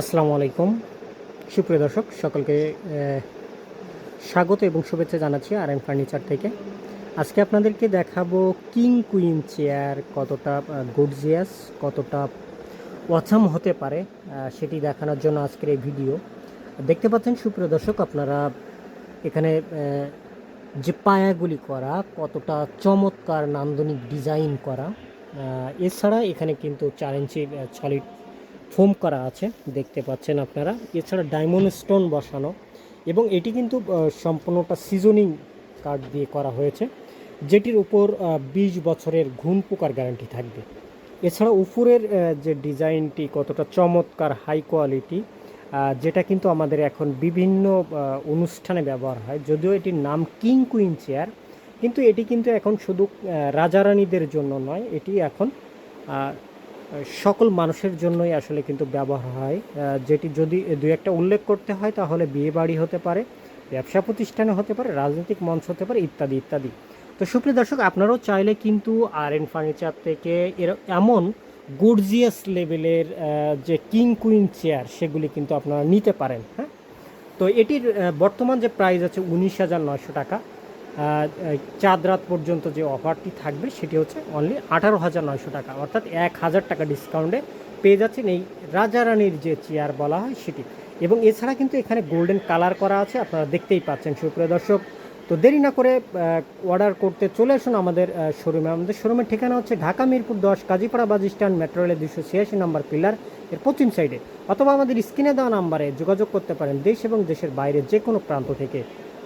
আসসালামু আলাইকুম। সুপ্রিয় দর্শক, সকলকে স্বাগত এবং শুভেচ্ছা জানাচ্ছি আর এম ফার্নিচার থেকে। আজকে আপনাদেরকে দেখাবো কিং কুইন চেয়ার কতটা গুডজিয়াস কতটা অছাম হতে পারে সেটি দেখানোর জন্য আজকের এই ভিডিও। দেখতে পাচ্ছেন, সুপ্রিয় দর্শক, আপনারা এখানে যে পায়াগুলি করা, কতটা চমৎকার নান্দনিক ডিজাইন করা এছাড়া এখানে কিন্তু চার ইঞ্চি ফোম করা আছে, দেখতে পাচ্ছেন আপনারা। এছাড়া ডায়মন্ড স্টোন বসানো এবং এটি কিন্তু সম্পূর্ণটা সিজনিং কার্ড দিয়ে করা হয়েছে, যেটির উপর বিশ বছরের ঘুম পোকার গ্যারান্টি থাকবে। এছাড়া উপরের যে ডিজাইনটি কতটা চমৎকার, হাই কোয়ালিটি যেটা কিন্তু আমাদের এখন বিভিন্ন অনুষ্ঠানে ব্যবহার হয়, যদিও এটির নাম কিং কুইন চেয়ার, কিন্তু এটি কিন্তু এখন শুধু রাজারানীদের জন্য নয়, এটি এখন সকল মানুষের জন্যই আসলে কিন্তু ব্যবহার হয়। যেটি যদি দু একটা উল্লেখ করতে হয়, তাহলে বিয়ে বাড়ি হতে পারে, ব্যবসা প্রতিষ্ঠানে হতে পারে, রাজনৈতিক মঞ্চ হতে পারে, ইত্যাদি ইত্যাদি। তো সুপ্রিয় দর্শক, আপনারাও চাইলে কিন্তু আর এন ফার্নিচার থেকে এর এমন গর্জিয়াস লেভেলের যে কিং কুইন চেয়ার সেগুলি কিন্তু আপনারা নিতে পারেন হ্যাঁ? তো এটির বর্তমান যে প্রাইস আছে উনিশ হাজার নয়শো টাকা। চাঁদ রাত পর্যন্ত যে অফারটি থাকবে সেটি হচ্ছে অনলি আঠারো হাজার নয়শো টাকা, অর্থাৎ এক হাজার টাকা ডিসকাউন্টে পেয়ে যাচ্ছেন এই রাজারানীর যে চেয়ার বলা হয় সেটি। এবং এছাড়া কিন্তু এখানে গোল্ডেন কালার করা আছে, আপনারা দেখতেই পাচ্ছেন সুপ্রিয় দর্শক। তো দেরি না করে অর্ডার করতে চলে আসুন আমাদের শোরুমে আমাদের শোরুমের ঠিকানা হচ্ছে ঢাকা মিরপুর দশ, কাজীপাড়া বাস স্ট্যান্ড মেট্রো রেলের দুশো ছিয়াশি নম্বর পিলার এর পশ্চিম সাইডে অথবা আমাদের স্ক্রিনে দেওয়া নাম্বারে যোগাযোগ করতে পারেন দেশ এবং দেশের বাইরে যে কোনো প্রান্ত থেকে।